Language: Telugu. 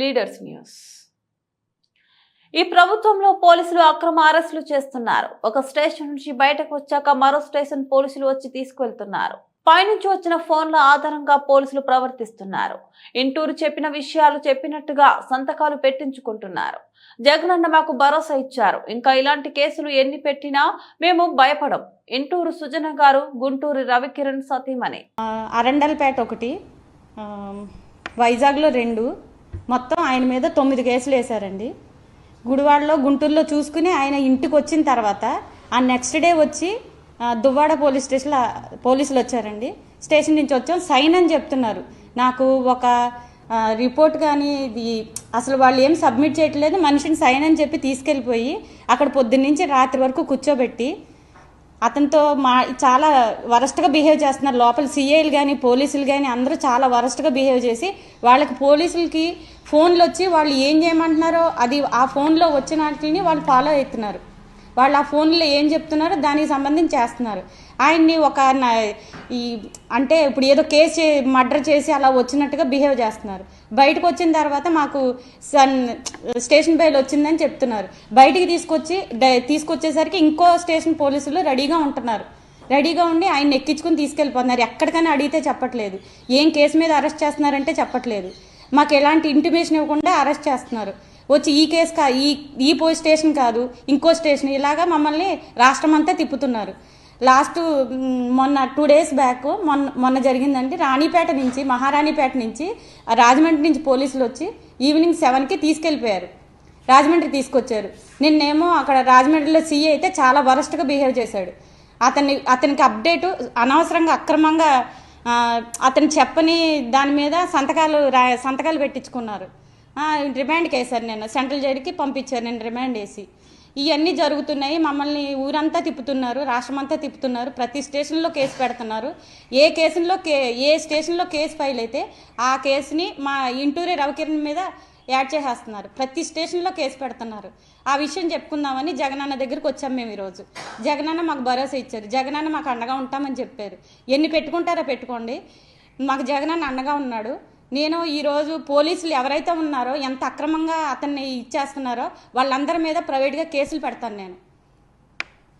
Leaders news. ఈ ప్రభుత్వంలో పోలీసులు అక్రమ అరెస్టులు చేస్తున్నారు. ఒక స్టేషన్ నుంచి బయటకు వచ్చాక మరో స్టేషన్ పోలీసులు వచ్చి తీసుకువెళ్తున్నారు పైనుంచి వచ్చిన ఫోన్ల ఆధారంగా పోలీసులు ప్రవర్తిస్తున్నారు. ఇంటూరు చెప్పిన విషయాలు చెప్పినట్టుగా సంతకాలు పెట్టించుకుంటున్నారు. జగనన్న మాకు భరోసా ఇచ్చారు. ఇంకా ఇలాంటి కేసులు ఎన్ని పెట్టినా మేము భయపడం. ఇంటూరు సుజన గారు గుంటూరు రవికిరణ్ సతీమణి. అరండల్పేట ఒకటి. వైజాగ్లో రెండు. మొత్తం ఆయన మీద తొమ్మిది కేసులు వేశారండి. గుడివాడలో గుంటూరులో చూసుకుని ఆయన ఇంటికి వచ్చిన తర్వాత ఆ నెక్స్ట్ డే వచ్చి దువ్వాడ పోలీస్ స్టేషన్లో పోలీసులు వచ్చారండి. స్టేషన్ నుంచి వచ్చాం సైన్ అని చెప్తున్నారు. నాకు ఒక రిపోర్ట్ కానీ ఇది అసలు వాళ్ళు ఏం సబ్మిట్ చేయట్లేదు మనిషిని సైన్ అని చెప్పి తీసుకెళ్ళిపోయి అక్కడ పొద్దున్నుంచి రాత్రి వరకు కూర్చోబెట్టి అతనితో మా చాలా వరస్ట్గా బిహేవ్ చేస్తున్నారు. లోపల సీఐలు కానీ పోలీసులు కానీ అందరూ చాలా వరస్ట్గా బిహేవ్ చేసి వాళ్ళకి పోలీసులకి ఫోన్లు వచ్చి వాళ్ళు ఏం చేయమంటున్నారో అది ఆ ఫోన్లో వచ్చిన వాటిని వాళ్ళు ఫాలో అవుతున్నారు. వాళ్ళు ఆ ఫోన్లో ఏం చెప్తున్నారో దానికి సంబంధించి చేస్తున్నారు. ఆయన్ని ఒక ఈ అంటే ఇప్పుడు ఏదో కేసు మర్డర్ చేసి అలా వచ్చినట్టుగా బిహేవ్ చేస్తున్నారు. బయటకు వచ్చిన తర్వాత మాకు సన్ స్టేషన్ బయలు వచ్చిందని చెప్తున్నారు. బయటికి తీసుకొచ్చి తీసుకొచ్చేసరికి ఇంకో స్టేషన్ పోలీసులు రెడీగా ఉంటున్నారు. రెడీగా ఉండి ఆయన ఎక్కించుకుని తీసుకెళ్ళిపోతున్నారు. ఎక్కడికైనా అడిగితే చెప్పట్లేదు. ఏం కేసు మీద అరెస్ట్ చేస్తున్నారంటే చెప్పట్లేదు. మాకు ఎలాంటి ఇంటిమేషన్ ఇవ్వకుండా అరెస్ట్ చేస్తున్నారు. వచ్చి ఈ కేసు కా ఈ ఈ పోలీస్ స్టేషన్ కాదు ఇంకో స్టేషన్ ఇలాగా మమ్మల్ని రాష్ట్రం అంతా తిప్పుతున్నారు. లాస్ట్ మొన్న టూ డేస్ బ్యాక్ మొన్న మొన్న జరిగిందండి రాణిపేట నుంచి మహారాణిపేట నుంచి ఆ రాజమండ్రి నుంచి పోలీసులు వచ్చి ఈవినింగ్ సెవెన్కి తీసుకెళ్ళిపోయారు. రాజమండ్రి తీసుకొచ్చారు. నిన్నేమో అక్కడ రాజమండ్రిలో సీఏ అయితే చాలా వరస్ట్గా బిహేవ్ చేశాడు. అతన్ని అతనికి అప్డేటు అనవసరంగా అక్రమంగా అతను చెప్పని దాని మీద సంతకాలు రా సంతకాలు పెట్టించుకున్నారు. రిమాండ్కి వేశారు నేను సెంట్రల్ జైలుకి పంపించారు నేను రిమాండ్ వేసి. ఇవన్నీ జరుగుతున్నాయి. మమ్మల్ని ఊరంతా తిప్పుతున్నారు. రాష్ట్రం అంతా తిప్పుతున్నారు. ప్రతి స్టేషన్లో కేసు పెడుతున్నారు. ఏ కేసులో కే ఏ స్టేషన్లో కేసు ఫైల్ అయితే ఆ కేసుని మా ఇంటూరి రవికిరణ్ మీద యాడ్ చేసేస్తున్నారు. ప్రతి స్టేషన్లో కేసు పెడుతున్నారు. ఆ విషయం చెప్పుకుందామని జగనన్న దగ్గరికి వచ్చాం మేము ఈరోజు. జగనన్న మాకు భరోసా ఇచ్చారు. జగనన్న మాకు అండగా ఉంటామని చెప్పారు. ఎన్ని పెట్టుకుంటారో పెట్టుకోండి. మాకు జగనన్న అండగా ఉన్నాడు. నేను ఈరోజు పోలీసులు ఎవరైతే ఉన్నారో ఎంత అక్రమంగా అతన్ని ఇచ్చేస్తున్నారో వాళ్ళందరి మీద ప్రైవేట్గా కేసులు పెడతాను నేను.